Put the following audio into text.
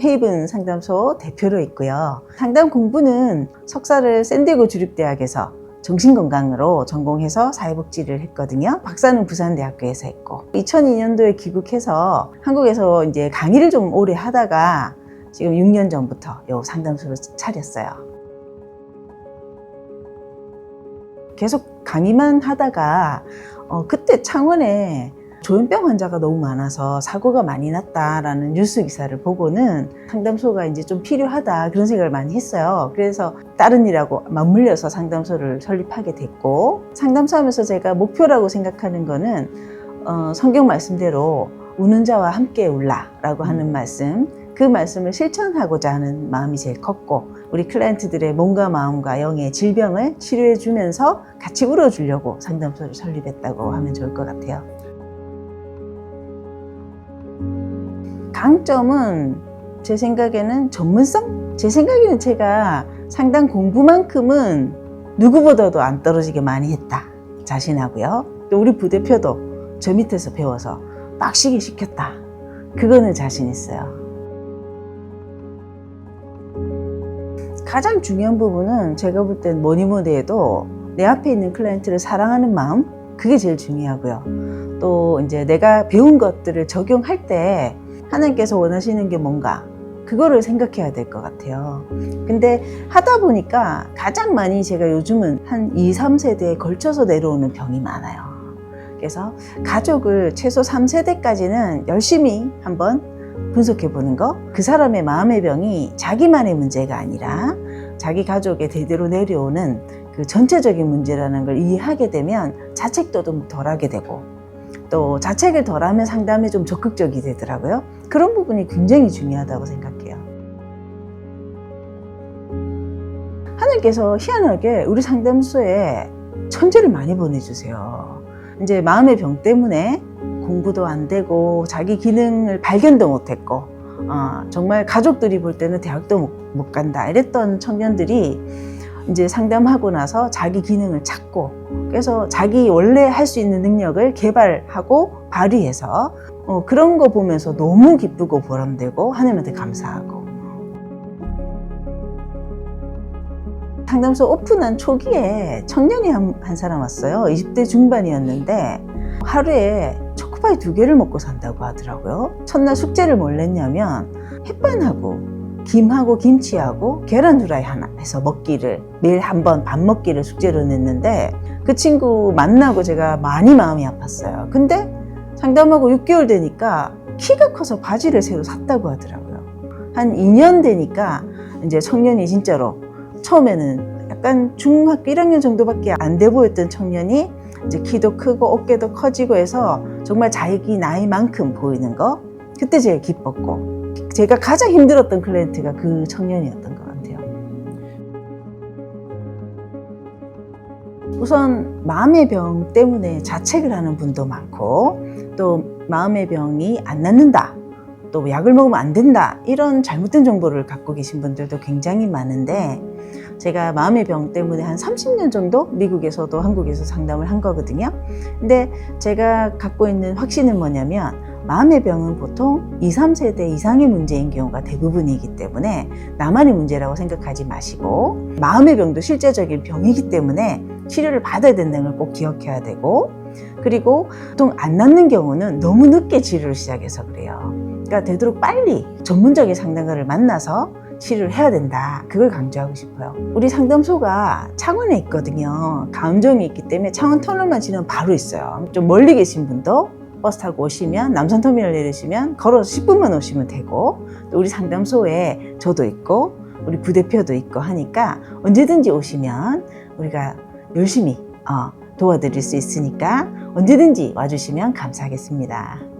헤이븐 상담소 대표로 있고요. 상담 공부는 석사를 샌디에고 주립대학에서 정신건강으로 전공해서 사회복지를 했거든요. 박사는 부산대학교에서 했고 2002년도에 귀국해서 한국에서 이제 강의를 좀 오래 하다가 지금 6년 전부터 요 상담소를 차렸어요. 계속 강의만 하다가 어, 그때 창원에 조현병 환자가 너무 많아서 사고가 많이 났다라는 뉴스 기사를 보고는 상담소가 이제 좀 필요하다 그런 생각을 많이 했어요. 그래서 다른 일하고 맞물려서 상담소를 설립하게 됐고 상담소 하면서 제가 목표라고 생각하는 거는 어, 성경 말씀대로 우는 자와 함께 울라라고 하는 말씀 그 말씀을 실천하고자 하는 마음이 제일 컸고 우리 클라이언트들의 몸과 마음과 영의 질병을 치료해 주면서 같이 울어주려고 상담소를 설립했다고 하면 좋을 것 같아요. 강점은 제 생각에는 전문성? 제 생각에는 제가 상담 공부만큼은 누구보다도 안 떨어지게 많이 했다. 자신하고요. 또 우리 부대표도 저 밑에서 배워서 빡시게 시켰다. 그거는 자신 있어요. 가장 중요한 부분은 제가 볼 땐 뭐니 뭐니 해도 내 앞에 있는 클라이언트를 사랑하는 마음 그게 제일 중요하고요. 또 이제 내가 배운 것들을 적용할 때 하나님께서 원하시는 게 뭔가 그거를 생각해야 될 것 같아요. 근데 하다 보니까 가장 많이 제가 요즘은 한 2, 3세대에 걸쳐서 내려오는 병이 많아요. 그래서 가족을 최소 3세대까지는 열심히 한번 분석해 보는 거. 그 사람의 마음의 병이 자기만의 문제가 아니라 자기 가족에 대대로 내려오는 그 전체적인 문제라는 걸 이해하게 되면 자책도 좀 덜하게 되고 또 자책을 덜하면 상담에 좀 적극적이 되더라고요. 그런 부분이 굉장히 중요하다고 생각해요. 하나님께서 희한하게 우리 상담소에 천재를 많이 보내주세요. 이제 마음의 병 때문에 공부도 안 되고 자기 기능을 발견도 못했고 어, 정말 가족들이 볼 때는 대학도 못, 못 간다 이랬던 청년들이 이제 상담하고 나서 자기 기능을 찾고 그래서 자기 원래 할 수 있는 능력을 개발하고 발휘해서 어, 그런 거 보면서 너무 기쁘고 보람되고 하나님한테 감사하고. 상담소 오픈한 초기에 청년이 한, 한 사람 왔어요. 20대 중반이었는데 하루에 초코파이 두 개를 먹고 산다고 하더라고요. 첫날 숙제를 뭘 냈냐면 햇반하고 김하고 김치하고 계란 후라이 하나 해서 먹기를 매일 한 번 밥 먹기를 숙제로 냈는데 그 친구 만나고 제가 많이 마음이 아팠어요. 근데 상담하고 6개월 되니까 키가 커서 바지를 새로 샀다고 하더라고요. 한 2년 되니까 이제 청년이 진짜로 처음에는 약간 중학교 1학년 정도밖에 안 돼 보였던 청년이 이제 키도 크고 어깨도 커지고 해서 정말 자기 나이만큼 보이는 거 그때 제가 기뻤고 제가 가장 힘들었던 클라이언트가 그 청년이었던 것 같아요. 우선 마음의 병 때문에 자책을 하는 분도 많고 또 마음의 병이 안 낫는다. 또 약을 먹으면 안 된다. 이런 잘못된 정보를 갖고 계신 분들도 굉장히 많은데 제가 마음의 병 때문에 한 30년 정도 미국에서도 한국에서 상담을 한 거거든요. 근데 제가 갖고 있는 확신은 뭐냐면 마음의 병은 보통 2, 3세대 이상의 문제인 경우가 대부분이기 때문에 나만의 문제라고 생각하지 마시고 마음의 병도 실제적인 병이기 때문에 치료를 받아야 된다는 걸 꼭 기억해야 되고 그리고 보통 안 낫는 경우는 너무 늦게 치료를 시작해서 그래요. 그러니까 되도록 빨리 전문적인 상담가를 만나서 치료를 해야 된다. 그걸 강조하고 싶어요. 우리 상담소가 창원에 있거든요. 감정이 있기 때문에 창원 터널만 지나면 바로 있어요. 좀 멀리 계신 분도 버스 타고 오시면 남산터미널 내리시면 걸어서 10분만 오시면 되고 또 우리 상담소에 저도 있고 우리 부대표도 있고 하니까 언제든지 오시면 우리가 열심히 어, 도와드릴 수 있으니까 언제든지 와주시면 감사하겠습니다.